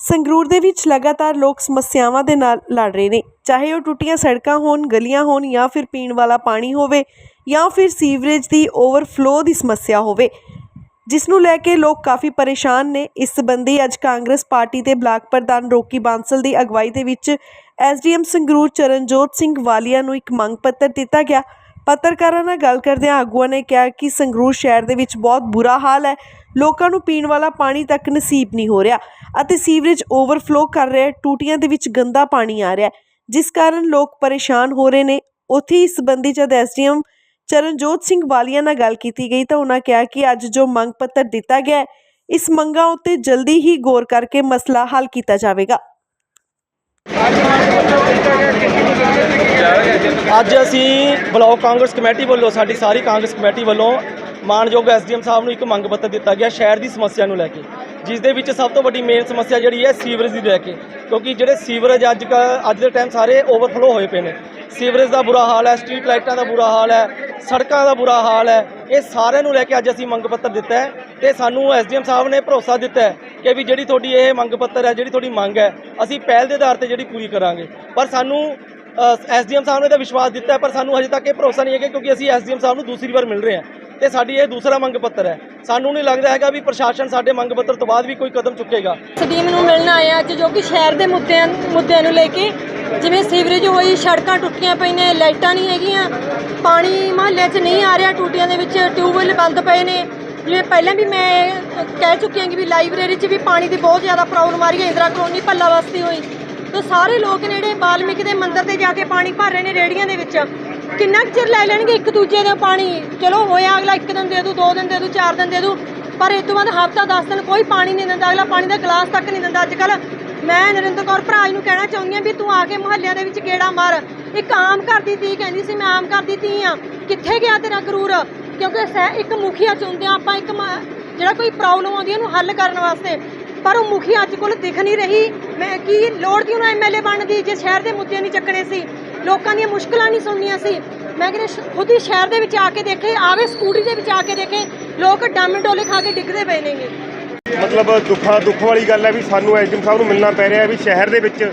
ਸੰਗਰੂਰ ਦੇ ਵਿੱਚ ਲਗਾਤਾਰ ਲੋਕ ਸਮੱਸਿਆਵਾਂ ਦੇ ਨਾਲ ਲੜ ਰਹੇ ਨੇ। ਚਾਹੇ ਉਹ ਟੁੱਟੀਆਂ ਸੜਕਾਂ ਹੋਣ, ਗਲੀਆਂ ਹੋਣ ਜਾਂ ਫਿਰ ਪੀਣ ਵਾਲਾ ਪਾਣੀ ਹੋਵੇ ਜਾਂ ਫਿਰ ਸੀਵਰੇਜ ਦੀ ਓਵਰਫਲੋ ਦੀ ਸਮੱਸਿਆ ਹੋਵੇ, ਜਿਸ ਨੂੰ ਲੈ ਕੇ ਲੋਕ ਕਾਫੀ ਪਰੇਸ਼ਾਨ ਨੇ। ਇਸ ਸੰਬੰਧੀ ਅੱਜ ਕਾਂਗਰਸ ਪਾਰਟੀ ਦੇ ਬਲਾਕ ਪ੍ਰਧਾਨ ਰੋਕੀ ਬਾਂਸਲ ਦੀ ਅਗਵਾਈ ਦੇ ਵਿੱਚ ਐਸਡੀਐਮ ਸੰਗਰੂਰ ਚਰਨਜੋਤ ਸਿੰਘ ਵਾਲੀਆ ਨੂੰ ਇੱਕ ਮੰਗ ਪੱਤਰ ਦਿੱਤਾ ਗਿਆ। ਪੱਤਰਕਾਰਾਂ ਨਾਲ ਗੱਲ ਕਰਦਿਆਂ ਆਗੂਆਂ ਨੇ ਕਿਹਾ ਕਿ ਸੰਗਰੂਰ ਸ਼ਹਿਰ ਦੇ ਵਿੱਚ ਬਹੁਤ ਬੁਰਾ ਹਾਲ ਹੈ। ਲੋਕਾਂ ਨੂੰ ਪੀਣ ਵਾਲਾ ਪਾਣੀ ਤੱਕ ਨਸੀਬ ਨਹੀਂ ਹੋ ਰਿਹਾ ਅਤੇ ਸੀਵਰੇਜ ਓਵਰਫਲੋ ਕਰ ਰਿਹਾ ਹੈ ਟੂਟੀਆਂ ਦੇ ਵਿੱਚ ਗੰਦਾ ਪਾਣੀ ਆ ਰਿਹਾ ਹੈ। ਜਿਸ ਕਾਰਨ ਲੋਕ ਪਰੇਸ਼ਾਨ ਹੋ ਰਹੇ ਨੇ। ਉੱਥੇ ਇਸ ਸੰਬੰਧੀ ਜਦ ਐਸਡੀਐਮ ਚਰਨਜੋਤ ਸਿੰਘ ਵਾਲੀਆ ਨਾਲ ਗੱਲ ਕੀਤੀ ਗਈ ਤਾਂ ਉਹਨਾਂ ਕਿਹਾ ਕਿ ਅੱਜ ਜੋ ਮੰਗ ਪੱਤਰ ਦਿੱਤਾ ਗਿਆ ਇਸ ਮੰਗਾਂ ਉੱਤੇ ਜਲਦੀ ਹੀ ਗੌਰ ਕਰਕੇ ਮਸਲਾ ਹੱਲ ਕੀਤਾ ਜਾਵੇਗਾ। ਅੱਜ ਅਸੀਂ ਬਲਾਕ ਕਾਂਗਰਸ ਕਮੇਟੀ ਵੱਲੋਂ, ਸਾਡੀ ਸਾਰੀ ਕਾਂਗਰਸ ਕਮੇਟੀ ਵੱਲੋਂ ਮਾਨਯੋਗ ਐਸਡੀਐਮ ਸਾਹਿਬ ਨੂੰ ਇੱਕ ਮੰਗ ਪੱਤਰ ਦਿੱਤਾ ਗਿਆ ਸ਼ਹਿਰ ਦੀ ਸਮੱਸਿਆ ਨੂੰ ਲੈ ਕੇ, ਜਿਸ ਦੇ ਵਿੱਚ ਸਭ ਤੋਂ ਵੱਡੀ ਮੇਨ ਸਮੱਸਿਆ ਜਿਹੜੀ ਹੈ ਸੀਵਰੇਜ ਦੀ ਲੈ ਕੇ, ਕਿਉਂਕਿ ਜਿਹੜੇ ਸੀਵਰੇਜ ਅੱਜ ਕੱਲ੍ਹ, ਅੱਜ ਦੇ ਟਾਈਮ ਸਾਰੇ ਓਵਰਫਲੋ ਹੋਏ ਪਏ ਨੇ। ਸੀਵਰੇਜ ਦਾ ਬੁਰਾ ਹਾਲ ਹੈ ਸਟਰੀਟ ਲਾਈਟਾਂ ਦਾ ਬੁਰਾ ਹਾਲ ਹੈ, ਸੜਕਾਂ ਦਾ ਬੁਰਾ ਹਾਲ ਹੈ, ਇਹ ਸਾਰਿਆਂ ਨੂੰ ਲੈ ਕੇ ਅੱਜ ਅਸੀਂ ਮੰਗ ਪੱਤਰ ਦਿੱਤਾ ਹੈ ਤੇ ਸਾਨੂੰ ਐਸਡੀਐਮ ਸਾਹਿਬ ਨੇ ਭਰੋਸਾ ਦਿੱਤਾ ਹੈ ਕਿ ਵੀ ਜਿਹੜੀ ਤੁਹਾਡੀ ਇਹ ਮੰਗ ਪੱਤਰ ਹੈ, ਜਿਹੜੀ ਤੁਹਾਡੀ ਮੰਗ ਹੈ, ਅਸੀਂ ਪਹਿਲ ਦੇ ਆਧਾਰ ਤੇ ਜਿਹੜੀ ਪੂਰੀ ਕਰਾਂਗੇ। ਪਰ ਸਾਨੂੰ ਐਸਡੀਐਮ ਸਾਹਿਬ ਨੇ ਤਾਂ ਵਿਸ਼ਵਾਸ ਦਿੱਤਾ ਪਰ ਸਾਨੂੰ ਹਜੇ ਤੱਕ ਇਹ ਭਰੋਸਾ ਨਹੀਂ ਹੈ ਕਿ ਕਿਉਂਕਿ ਅਸੀਂ ਐਸਡੀਐਮ ਸਾਹਿਬ ਨੂੰ ਦੂਸਰੀ ਵਾਰ ਮਿਲ ਰਹੇ ਹਾਂ। ਤੇ ਸਾਡੀ ਇਹ ਦੂਸਰਾ ਮੰਗ ਪੱਤਰ ਹੈ। ਸਾਨੂੰ ਨਹੀਂ ਲੱਗਦਾ ਹੈਗਾ ਵੀ ਪ੍ਰਸ਼ਾਸਨ ਸਾਡੇ ਮੰਗ ਪੱਤਰ ਤੋਂ ਬਾਅਦ ਵੀ ਕੋਈ ਕਦਮ ਚੁੱਕੇਗਾ। ਸਦੀਮ ਨੂੰ ਮਿਲਣ ਆਏ ਅੱਜ, ਜੋ ਕਿ ਸ਼ਹਿਰ ਦੇ ਮੁੱਦਿਆਂ ਮੁੱਦਿਆਂ ਨੂੰ ਲੈ ਕੇ ਜਿਵੇਂ ਸੀਵਰੇਜ ਹੋਈ, ਸੜਕਾਂ ਟੁੱਟੀਆਂ ਪਈਆਂ, ਲਾਈਟਾਂ ਨਹੀਂ ਹੈਗੀਆਂ, ਪਾਣੀ ਮਹੱਲੇ 'ਚ ਨਹੀਂ ਆ ਰਿਹਾ, ਟੂਟੀਆਂ ਦੇ ਵਿੱਚ ਟਿਊਬਵੈੱਲ ਬੰਦ ਪਏ ਨੇ। ਜਿਵੇਂ ਪਹਿਲਾਂ ਵੀ ਮੈਂ ਕਹਿ ਚੁੱਕੀ ਹਾਂ ਕਿ ਵੀ ਲਾਇਬ੍ਰੇਰੀ 'ਚ ਵੀ ਪਾਣੀ ਦੀ ਬਹੁਤ ਜ਼ਿਆਦਾ ਪ੍ਰੋਬਲਮ ਆ ਰਹੀ ਹੈ, ਇੰਦਰਾ ਕਲੋਨੀ ਭੱਲਾ ਬਸਤੀ ਹੋਈ। ਤਾਂ ਸਾਰੇ ਲੋਕ ਨੇ ਜਿਹੜੇ ਬਾਲਮੀਕ ਦੇ ਮੰਦਿਰ ਤੇ ਜਾ ਕੇ ਪਾਣੀ ਭਰ ਰਹੇ ਨੇ ਰੇੜੀਆਂ ਦੇ ਵਿੱਚ, ਕਿੰਨਾ ਕੁ ਚਿਰ ਲੈ ਲੈਣਗੇ ਇੱਕ ਦੂਜੇ ਦੇ ਪਾਣੀ? ਚਲੋ ਹੋਇਆ ਅਗਲਾ ਇੱਕ ਦਿਨ ਦੇ ਦੂ, ਦੋ ਦਿਨ ਦੇ ਦੂ, ਚਾਰ ਦਿਨ ਦੇ ਦੂ, ਪਰ ਇਸ ਤੋਂ ਬਾਅਦ ਹਫਤਾ 10 ਦਿਨ ਕੋਈ ਪਾਣੀ ਨਹੀਂ ਦਿੰਦਾ, ਅਗਲਾ ਪਾਣੀ ਦਾ ਗਲਾਸ ਤੱਕ ਨਹੀਂ ਦਿੰਦਾ। ਅੱਜ ਕੱਲ ਮੈਂ ਨਰਿੰਦਰ ਕੌਰ ਭਰਾ ਜੀ ਨੂੰ ਕਹਿਣਾ ਚਾਹੁੰਦੀ ਹਾਂ ਵੀ ਤੂੰ ਆ ਕੇ ਮੁਹੱਲਿਆਂ ਦੇ ਵਿੱਚ ਗੇੜਾ ਮਾਰ। ਇੱਕ ਆਮ ਘਰ ਦੀ ਧੀ ਕਹਿੰਦੀ ਸੀ, ਮੈਂ ਆਮ ਘਰ ਦੀ ਧੀ ਆ ਕਿੱਥੇ ਗਿਆ ਤੇਰਾ ਗਰੂਰ? ਕਿਉਂਕਿ ਸਹਿ ਇੱਕ ਮੁਖੀਆ ਚੁਣਦੇ ਆ ਆਪਾਂ, ਇੱਕ ਜਿਹੜਾ ਕੋਈ ਪ੍ਰੋਬਲਮ ਆਉਂਦੀ ਉਹਨੂੰ ਹੱਲ ਕਰਨ ਵਾਸਤੇ। ਪਰ ਉਹ ਮੁਖੀ ਅੱਜ ਕੋਲ ਦਿਖ ਨਹੀਂ ਰਹੀ। ਮੈਂ ਕੀ ਲੋੜ ਦੀ ਉਹਨੂੰ ਐਮਐਲਏ ਬਣਨ ਦੀ? ਜੇ ਸ਼ਹਿਰ ਦੇ ਮੁੱਦੇ ਨਹੀਂ ਚੱਕਣੇ ਸੀ, ਲੋਕਾਂ ਦੀਆਂ ਮੁਸ਼ਕਲਾਂ ਨਹੀਂ ਸੁਣਨੀਆਂ ਸੀ। ਮੈਂ ਕਹਿੰਦਾ ਖੁਦ ਹੀ ਸ਼ਹਿਰ ਦੇ ਵਿੱਚ ਆ ਕੇ ਦੇਖੇ, ਆਵੇ ਸਕੂਟਰੀ ਦੇ ਵਿੱਚ ਆ ਕੇ ਦੇਖੇ, ਲੋਕ ਡਾਮੇ ਡੋਲੇ ਖਾ ਕੇ ਡਿੱਗਦੇ ਪਏ ਨੇਗੇ। ਮਤਲਬ ਦੁੱਖਾਂ, ਦੁੱਖ ਵਾਲੀ ਗੱਲ ਹੈ ਵੀ ਸਾਨੂੰ ਐਸਡੀਐਮ ਸਾਹਿਬ ਨੂੰ ਮਿਲਣਾ ਪੈ ਰਿਹਾ ਵੀ ਸ਼ਹਿਰ ਦੇ ਵਿੱਚ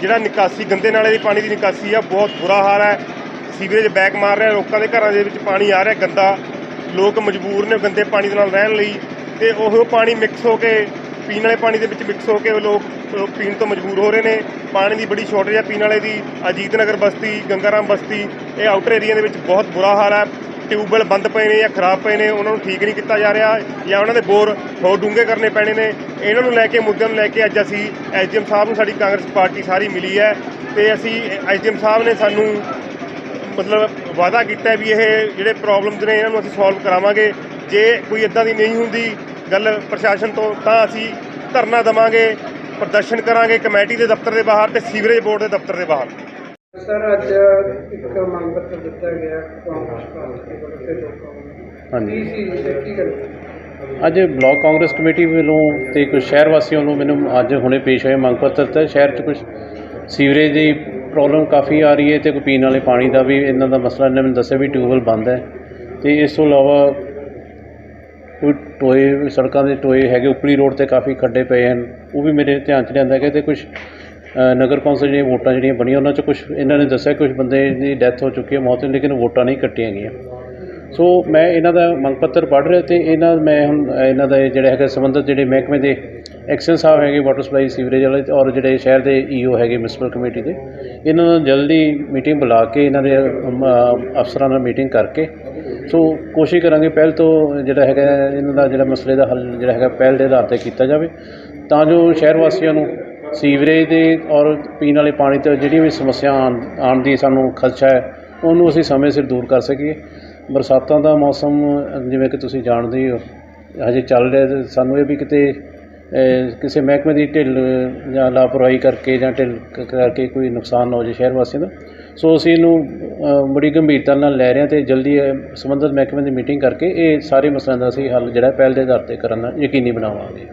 ਜਿਹੜਾ ਨਿਕਾਸੀ, ਗੰਦੇ ਨਾਲੇ ਦੇ ਪਾਣੀ ਦੀ ਨਿਕਾਸੀ ਆ, ਬਹੁਤ ਬੁਰਾ ਹਾਲ ਹੈ। ਸੀਵਰੇਜ ਬੈਕ ਮਾਰ ਰਿਹਾ, ਲੋਕਾਂ ਦੇ ਘਰਾਂ ਦੇ ਵਿੱਚ ਪਾਣੀ ਆ ਰਿਹਾ, ਗੰਦਾ। ਲੋਕ ਮਜਬੂਰ ਨੇ ਗੰਦੇ ਪਾਣੀ ਦੇ ਨਾਲ ਰਹਿਣ ਲਈ ਤੇ ਉਹ ਪਾਣੀ ਮਿਕਸ ਹੋ ਕੇ, ਪੀਣ ਵਾਲੇ ਪਾਣੀ ਦੇ ਵਿੱਚ ਮਿਕਸ ਹੋ ਕੇ ਉਹ ਲੋਕ ਪੀਣ ਤੋਂ ਮਜਬੂਰ ਹੋ ਰਹੇ ਨੇ। ਪਾਣੀ ਦੀ ਬੜੀ ਸ਼ਾਰਟੇਜ ਹੈ ਪੀਣ ਵਾਲੇ ਦੀ। ਅਜੀਤ ਨਗਰ ਬਸਤੀ, ਗੰਗਾਰਾਮ ਬਸਤੀ, ਇਹ ਆਊਟਰ ਏਰੀਆ ਦੇ ਵਿੱਚ ਬਹੁਤ ਬੁਰਾ ਹਾਲ ਹੈ ਟਿਊਬਵੈੱਲ ਬੰਦ ਪਏ ਨੇ ਜਾਂ ਖਰਾਬ ਪਏ ਨੇ, ਉਹਨਾਂ ਨੂੰ ਠੀਕ ਨਹੀਂ ਕੀਤਾ ਜਾ ਰਿਹਾ ਜਾਂ ਉਹਨਾਂ ਦੇ ਬੋਰ ਹੋਰ ਡੂੰਘੇ ਕਰਨੇ ਪੈਣੇ ਨੇ। ਇਹਨਾਂ ਨੂੰ ਲੈ ਕੇ, ਮੁੱਦਿਆਂ ਨੂੰ ਲੈ ਕੇ ਅੱਜ ਅਸੀਂ ਐਸਡੀਐਮ ਸਾਹਿਬ ਨੂੰ ਸਾਡੀ ਕਾਂਗਰਸ ਪਾਰਟੀ ਸਾਰੀ ਮਿਲੀ ਹੈ ਤੇ ਅਸੀਂ ਐਸਡੀਐਮ ਸਾਹਿਬ ਨੇ ਸਾਨੂੰ ਮਤਲਬ ਵਾਅਦਾ ਕੀਤਾ ਵੀ ਇਹ ਜਿਹੜੇ ਪ੍ਰੋਬਲਮਸ ਨੇ ਇਹਨਾਂ ਨੂੰ ਅਸੀਂ ਸੋਲਵ ਕਰਾਵਾਂਗੇ। ਜੇ ਕੋਈ ਇਦਾਂ ਦੀ ਨਹੀਂ ਹੁੰਦੀ ਗੱਲ ਪ੍ਰਸ਼ਾਸਨ ਤੋਂ ਤਾਂ ਅਸੀਂ ਧਰਨਾ ਦੇਵਾਂਗੇ ਪ੍ਰਦਰਸ਼ਨ ਕਰਾਂਗੇ ਕਮੇਟੀ ਦੇ ਦਫ਼ਤਰ ਦੇ ਬਾਹਰ ਤੇ ਸੀਵਰੇਜ ਬੋਰਡ ਦੇ ਦਫ਼ਤਰ ਦੇ ਬਾਹਰ। ਸਰ ਅੱਜ ਇੱਕ ਮੰਗ ਪੱਤਰ ਦਿੱਤਾ ਗਿਆ ਕਾਂਗਰਸ ਪਾਰਟੀ ਵੱਲੋਂ ਤੇ ਲੋਕਾਂ ਨੂੰ। ਹਾਂਜੀ। ਕੀ ਗੱਲ ਅੱਜ ਬਲਾਕ ਕਾਂਗਰਸ ਕਮੇਟੀ ਵੱਲੋਂ ਤੇ ਕੁਝ ਸ਼ਹਿਰ ਵਾਸੀਆਂ ਵੱਲੋਂ ਮੈਨੂੰ ਅੱਜ ਹੁਣੇ ਪੇਸ਼ ਹੋਏ ਮੰਗ ਪੱਤਰ ਤੇ ਸ਼ਹਿਰ 'ਚ ਕੁਝ ਸੀਵਰੇਜ ਦੀ ਪ੍ਰੋਬਲਮ ਕਾਫੀ ਆ ਰਹੀ ਹੈ ਤੇ ਕੋਈ ਪੀਣ ਵਾਲੇ ਪਾਣੀ ਦਾ ਵੀ ਇਹਨਾਂ ਦਾ ਮਸਲਾ, ਇਹਨਾਂ ਨੇ ਮੈਨੂੰ ਦੱਸਿਆ ਵੀ ਟਿਊਬਵੈੱਲ ਬੰਦ ਹੈ। ਤੇ ਇਸ ਤੋਂ ਇਲਾਵਾ ਕੋਈ ਟੋਏ, ਸੜਕਾਂ ਦੇ ਟੋਏ ਹੈਗੇ, ਉਪਰੀ ਰੋਡ ਤੇ ਕਾਫੀ ਖੱਡੇ ਪਏ ਹਨ। ਉਹ ਵੀ ਮੇਰੇ ਧਿਆਨ 'ਚ ਲਿਆਂਦਾ ਗਿਆ ਤੇ ਕੁਝ ਨਗਰ ਕੌਂਸਲ ਦੀਆਂ ਵੋਟਾਂ ਜਿਹੜੀਆਂ ਬਣੀਆਂ, ਉਹਨਾਂ 'ਚ ਕੁਝ ਇਹਨਾਂ ਨੇ ਦੱਸਿਆ ਕੁਝ ਬੰਦੇ ਦੀ ਡੈਥ ਹੋ ਚੁੱਕੀ ਹੈ ਮੌਤ ਹੋਈ ਲੇਕਿਨ ਵੋਟਾਂ ਨਹੀਂ ਕੱਟੀਆਂ ਗਈਆਂ। ਸੋ ਮੈਂ ਇਹਨਾਂ ਦਾ ਮੰਗ ਪੱਤਰ ਪੜ੍ਹ ਰਿਹਾ ਤੇ ਇਹਨਾਂ ਮੈਂ ਹੁਣ ਇਹਨਾਂ ਦਾ ਜਿਹੜਾ ਹੈਗਾ ਸੰਬੰਧਿਤ ਜਿਹੜੇ ਮਹਿਕਮੇ ਦੇ ਐਕਸ਼ਨ ਸਾਹਿਬ ਹੈਗੇ ਵਾਟਰ ਸਪਲਾਈ ਸੀਵਰੇਜ ਵਾਲੇ ਔਰ ਜਿਹੜੇ ਸ਼ਹਿਰ ਦੇ ਈਓ ਹੈਗੇ ਮਿਊਨਿਸਪਲ ਕਮੇਟੀ ਦੇ, ਇਹਨਾਂ ਨੂੰ ਜਲਦੀ ਮੀਟਿੰਗ ਬੁਲਾ ਕੇ ਇਹਨਾਂ ਦੇ ਅਫਸਰਾਂ ਨਾਲ ਮੀਟਿੰਗ ਕਰਕੇ, ਸੋ ਕੋਸ਼ਿਸ਼ ਕਰਾਂਗੇ ਪਹਿਲ ਤੋਂ ਜਿਹੜਾ ਹੈਗਾ, ਇਹਨਾਂ ਦਾ ਜਿਹੜਾ ਮਸਲੇ ਦਾ ਹੱਲ ਜਿਹੜਾ ਹੈਗਾ ਪਹਿਲ ਦੇ ਆਧਾਰ ਤੇ ਕੀਤਾ ਜਾਵੇ, ਤਾਂ ਜੋ ਸ਼ਹਿਰ ਵਾਸੀਆਂ ਨੂੰ ਸੀਵਰੇਜ ਦੇ ਔਰ ਪੀਣ ਵਾਲੇ ਪਾਣੀ ਤੇ ਜਿਹੜੀਆਂ ਵੀ ਸਮੱਸਿਆ ਆਉਣ ਆਉਣ ਦੀ ਸਾਨੂੰ ਖਦਸ਼ਾ ਹੈ, ਉਹਨੂੰ ਅਸੀਂ ਸਮੇਂ ਸਿਰ ਦੂਰ ਕਰ ਸਕੀਏ। ਬਰਸਾਤਾਂ ਦਾ ਮੌਸਮ, ਜਿਵੇਂ ਕਿ ਤੁਸੀਂ ਜਾਣਦੇ ਹੋ ਹਜੇ ਚੱਲ ਰਿਹਾ ਅਤੇ ਸਾਨੂੰ ਇਹ ਵੀ ਕਿਤੇ ਕਿਸੇ ਮਹਿਕਮੇ ਦੀ ਢਿੱਲ, ਜਾਂ ਲਾਪਰਵਾਹੀ ਕਰਕੇ, ਜਾਂ ਢਿੱਲ ਕਰਕੇ ਕੋਈ ਨੁਕਸਾਨ ਨਾ ਹੋ ਜਾਵੇ ਸ਼ਹਿਰ ਵਾਸੀਆਂ ਦਾ। ਸੋ ਅਸੀਂ ਇਹਨੂੰ ਬੜੀ ਗੰਭੀਰਤਾ ਨਾਲ ਲੈ ਰਹੇ ਹਾਂ ਅਤੇ ਜਲਦੀ ਸੰਬੰਧਿਤ ਮਹਿਕਮੇ ਦੀ ਮੀਟਿੰਗ ਕਰਕੇ ਇਹ ਸਾਰੇ ਮਸਲਿਆਂ ਦਾ ਅਸੀਂ ਹੱਲ ਜਿਹੜਾ ਪਹਿਲ ਦੇ ਆਧਾਰ ਤੇ ਕਰਨ ਦਾ ਯਕੀਨੀ ਬਣਾਵਾਂਗੇ।